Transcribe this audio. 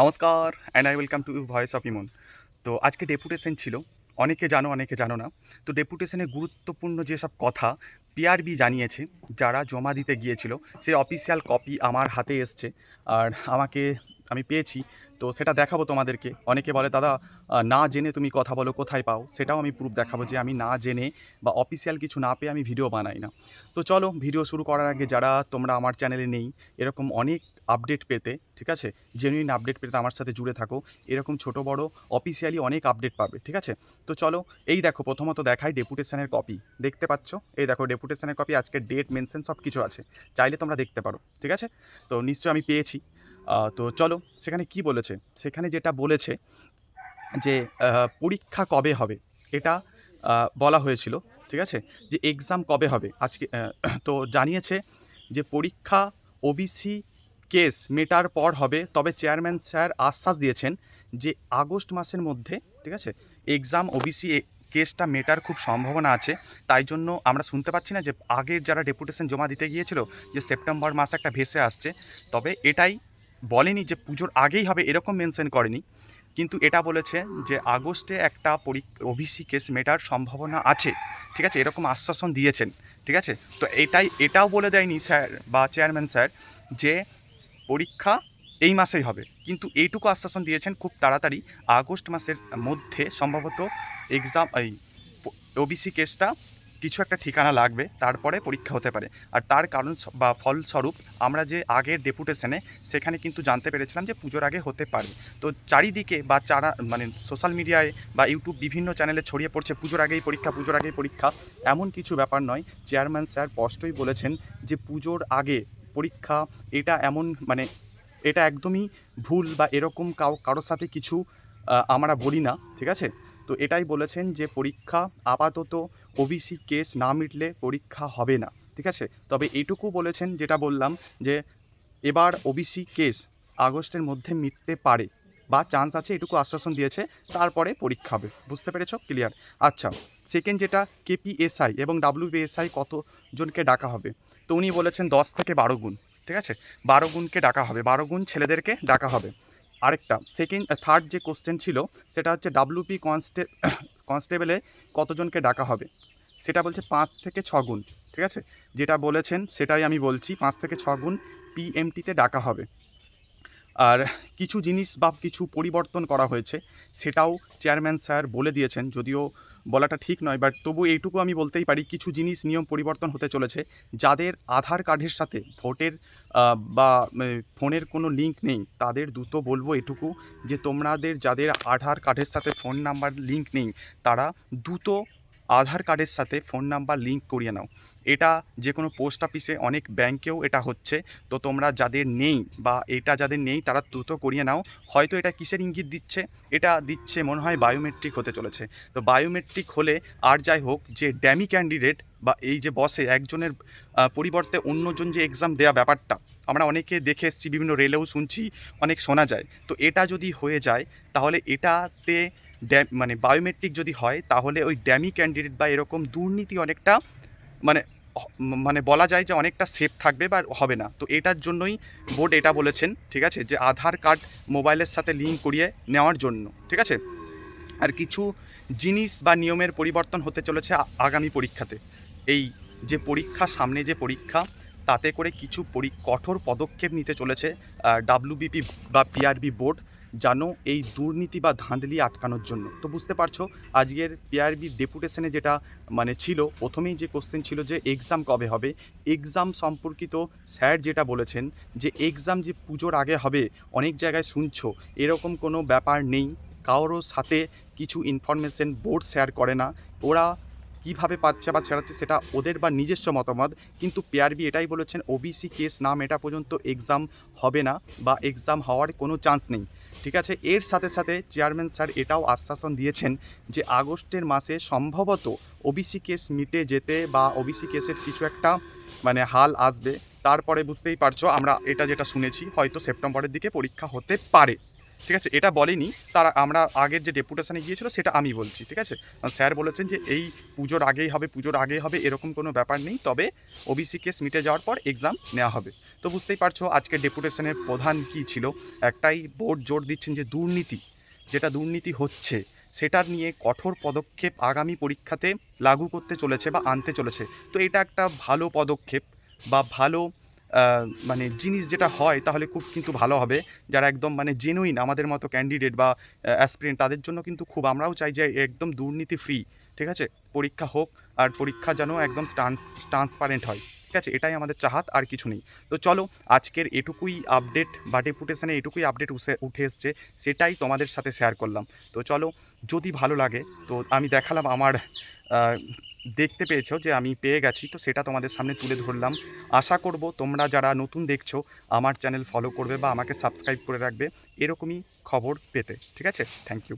নমস্কার and I welcome to you voice of Imon তো আজকে ডেপুটেশন ছিল, অনেকে জানো অনেকে জানো না। তো ডেপুটেশনে গুরুত্বপূর্ণ যেসব কথা পিআরবি জানিয়েছে, যারা জমা দিতে গিয়েছিল সেই অফিসিয়াল কপি আমার হাতে এসছে, আর আমাকে আমি পেয়েছি। তো সেটা দেখাবো তোমাদেরকে। অনেকে বলে, দাদা না জেনে তুমি কথা বলো, কোথায় পাও? সেটাও আমি প্রুফ দেখাবো যে আমি না জেনে বা অফিসিয়াল কিছু না পেয়ে আমি ভিডিও বানাই না। তো চলো ভিডিও শুরু করার আগে যারা তোমরা আমার চ্যানেলে নেই, এরকম অনেক আপডেট পেতে, ঠিক আছে? জেনুইন আপডেট পেতে আমার সাথে জুড়ে থাকো। এরকম ছোট, বড় অফিসিয়ালি অনেক আপডেট পাবে, ঠিক আছে? তো চলো, এই দেখো, প্রথমত দেখাই ডেপুটেশনের কপি দেখতে পাচ্ছ? এই দেখো ডেপুটেশনের কপি আজকে ডেট মেনশন সব কিছু আছে। চাইলে তোমরা দেখতে পারো, ঠিক আছে? তো নিশ্চয় আমি পেয়েছি। তো চলো, সেখানে কি বলেছে? সেখানে যেটা বলেছে যে পরীক্ষা কবে হবে? এটা বলা হয়েছিল, ঠিক আছে? যে এক্সাম কবে হবে? আজকে তো জানিয়েছে যে পরীক্ষা ওবিসি কেস মেটার পর হবে, তবে চেয়ারম্যান স্যার আশ্বাস দিয়েছেন যে আগস্ট মাসের মধ্যে, ঠিক আছে, এক্সাম ওবিসি কেসটা মেটার খুব সম্ভাবনা আছে। তাই জন্য আমরা শুনতে পাচ্ছি না যে আগের যারা ডেপুটেশন জমা দিতে গিয়েছিল, যে সেপ্টেম্বর মাস একটা ভেসে আসছে। তবে এটাই বলেনি যে পুজোর আগেই হবে, এরকম মেনশন করেনি। কিন্তু এটা বলেছে যে আগস্টে একটা পরি ওবিসি কেস মেটার সম্ভাবনা আছে। ঠিক আছে, এরকম আশ্বাসন দিয়েছেন। ঠিক আছে, তো এটাই, এটাও বলে দেয়নি স্যার বা চেয়ারম্যান স্যার যে পরীক্ষা এই মাসেই হবে। কিন্তু এইটুকু আশ্বাসন দিয়েছেন খুব তাড়াতাড়ি আগস্ট মাসের মধ্যে সম্ভবত এক্সাম এই ওবিসি কেসটা কিছু একটা ঠিকানা লাগবে, তারপরে পরীক্ষা হতে পারে। আর তার কারণ বা ফলস্বরূপ আমরা যে আগের ডেপুটেশনে সেখানে কিন্তু জানতে পেরেছিলাম যে পুজোর আগে হতে পারে। তো চারিদিকে বা চারা মানে সোশ্যাল মিডিয়ায় বা ইউটিউব বিভিন্ন চ্যানেলে ছড়িয়ে পড়ছে পুজোর আগেই পরীক্ষা, পুজোর আগেই পরীক্ষা। এমন কিছু ব্যাপার নয়। চেয়ারম্যান স্যার স্পষ্টই বলেছেন যে পুজোর আগে পরীক্ষা, এটা এমন মানে এটা একদমই ভুল বা এরকম কাউ, কারোর সাথে কিছু আমরা বলি না, ঠিক আছে? তো এটাই বলেছেন যে পরীক্ষা আপাতত ওবিসি কেস না মিটলে পরীক্ষা হবে না, ঠিক আছে? তবে এইটুকু বলেছেন, যেটা বললাম যে এবার ওবিসি কেস আগস্টের মধ্যে মিটতে পারে। বা চান্স আছে, এটুকু আশ্বাসন দিয়েছে, তারপরে পরীক্ষা হবে। বুঝতে পেরেছ? ক্লিয়ার আচ্ছা সেকেন্ড যেটা কেপিএসআই এবং ডাব্লিউবিএসআই কতজনকে ডাকা হবে? তো উনি বলেছেন দশ থেকে বারো গুণ, ঠিক আছে? বারো গুণকে ডাকা হবে, বারো গুণ ছেলেদেরকে ডাকা হবে। আরেকটা সেকেন্ড থার্ড যে কোশ্চেন ছিল, সেটা হচ্ছে ডাব্লিউপি কনস্টে কনস্টেবলে কতজনকে ডাকা হবে? সেটা বলছে পাঁচ থেকে ছ গুণ, ঠিক আছে? যেটা বলেছেন, সেটাই আমি বলছি, পাঁচ থেকে ছ গুণ পিএমটিতে ডাকা হবে। আর কিছু জিনিস বা কিছু পরিবর্তন করা হয়েছে, সেটাও চেয়ারম্যান স্যার বলে দিয়েছেন, যদিও বলাটা ঠিক নয় বাট তবু এইটুকু আমি বলতেই পারি, কিছু জিনিস নিয়ম পরিবর্তন হতে চলেছে, যাদের আধার কার্ডের সাথে ভোটের বা ফোনের কোনো লিঙ্ক নেই, তাদের দ্রুত বলব এটুকু যে তোমাদের যাদের আধার কার্ডের সাথে ফোন নাম্বার লিঙ্ক নেই, তারা দ্রুত আধার কার্ডের সাথে ফোন নাম্বার লিঙ্ক করিয়ে নাও। এটা যে কোনো পোস্ট অফিসে অনেক ব্যাংকেও এটা হচ্ছে। তো তোমরা যাদের নেই বা এটা যাদের নেই, তারা দ্রুত করিয়ে নাও। হয়তো এটা কিসের ইঙ্গিত দিচ্ছে? এটা দিচ্ছে মনে হয় বায়োমেট্রিক হতে চলেছে। তো বায়োমেট্রিক হলে আর যাই হোক, যে ড্যামি ক্যান্ডিডেট বা এই যে বসে একজনের পরিবর্তে অন্যজন যে এক্সাম দেওয়া ব্যাপারটা, আমরা অনেকে দেখে এসেছি, বিভিন্ন রেলেও শুনছি, অনেক শোনা যায়। তো এটা যদি হয়ে যায়, তাহলে এটাতে ড্যা মানে বায়োমেট্রিক যদি হয়, তাহলে ওই ড্যামি ক্যান্ডিডেট বা এরকম দুর্নীতি অনেকটা মানে মানে বলা যায় যে অনেকটা সেফ থাকবে বা হবে না। তো এটার জন্যই বোর্ড এটা বলেছেন, ঠিক আছে? যে আধার কার্ড মোবাইলের সাথে লিঙ্ক করিয়ে নেওয়ার জন্য, ঠিক আছে? আর কিছু জিনিস বা নিয়মের পরিবর্তন হতে চলেছে আগামী পরীক্ষাতে। এই যে পরীক্ষা, সামনে যে পরীক্ষা, তাতে করে কিছু কঠোর পদক্ষেপ নিতে চলেছে ডাব্লিউবিপি বা পিআরবি বোর্ড যেন এই দুর্নীতি বা ধাঁধলি আটকানোর জন্য। তো বুঝতে পারছ, আজকের পিআরবি ডেপুটেশনে যেটা মানে ছিল, প্রথমেই যে কোশ্চেন ছিল যে এক্সাম কবে হবে এক্সাম সম্পর্কিত স্যার যেটা বলেছেন যে এক্সাম যে পুজোর আগে হবে, অনেক জায়গায় শুনছো, এরকম কোনো ব্যাপার নেই। কারোর সাথে কিছু ইনফরমেশন বোর্ড শেয়ার করে না। ওরা কীভাবে পাচ্ছে বা ছেড়াচ্ছে সেটা ওদের বা নিজস্ব মতামত। কিন্তু পিআরবি এটাই বলেছেন ওবিসি কেস নাম এটা পর্যন্ত এক্সাম হবে না বা এক্সাম হওয়ার কোনো চান্স নেই। ঠিক আছে? এর সাথে সাথে চেয়ারম্যান স্যার এটাও আশ্বাসন দিয়েছেন যে আগস্টের মাসে সম্ভবত ওবিসি কেস মিটে যেতে বা ওবিসি কেসের কিছু একটা মানে হাল আসবে। তারপরে বুঝতেই পারছ, আমরা এটা যেটা শুনেছি, হয়তো সেপ্টেম্বরের দিকে পরীক্ষা হতে পারে। ঠিক আছে? এটা বলেনি। তারা আমরা আগের যে ডেপুটেশনে গিয়েছিল, সেটা আমি বলছি, ঠিক আছে? স্যার বলেছেন যে এই পুজোর আগেই হবে, পুজোর আগেই হবে, এরকম কোনো ব্যাপার নেই। তবে ওবিসি কেস মিটে যাওয়ার পর এক্সাম নেওয়া হবে। তো বুঝতেই পারছ, আজকে ডেপুটেশনের প্রধান কী ছিল? একটাই বোর্ড জোর দিচ্ছেন যে দুর্নীতি, যেটা দুর্নীতি হচ্ছে সেটার নিয়ে কঠোর পদক্ষেপ আগামী পরীক্ষাতে লাগু করতে চলেছে বা আনতে চলেছে। তো এটা একটা ভালো পদক্ষেপ বা ভালো মানে জিনিস যেটা হয় তাহলে খুব কিন্তু ভালো হবে। যারা একদম মানে জেনুইন আমাদের মতো ক্যান্ডিডেট বা অ্যাসপিরেন্ট তাদের জন্য কিন্তু খুব আমরাও চাই যে একদম দুর্নীতি ফ্রি ঠিক আছে? পরীক্ষা হোক আর পরীক্ষা যেন একদম ট্রান্সপারেন্ট হয়, ঠিক আছে? এটাই আমাদের চাহাত, আর কিছু নেই। তো চলো, আজকের এটুকুই আপডেট বা ডেপুটেশনে এটুকুই আপডেট উঠে উঠে এসছে, সেটাই তোমাদের সাথে শেয়ার করলাম। তো চলো, যদি ভালো লাগে, তো আমি দেখালাম আমার দেখতে পেয়েছ যে আমি পেয়ে গেছি, তো সেটা তোমাদের সামনে তুলে ধরলাম। আশা করব তোমরা যারা নতুন দেখছ, আমার চ্যানেল ফলো করবে বা আমাকে সাবস্ক্রাইব করে রাখবে, এরকমই খবর পেতে। ঠিক আছে? Thank you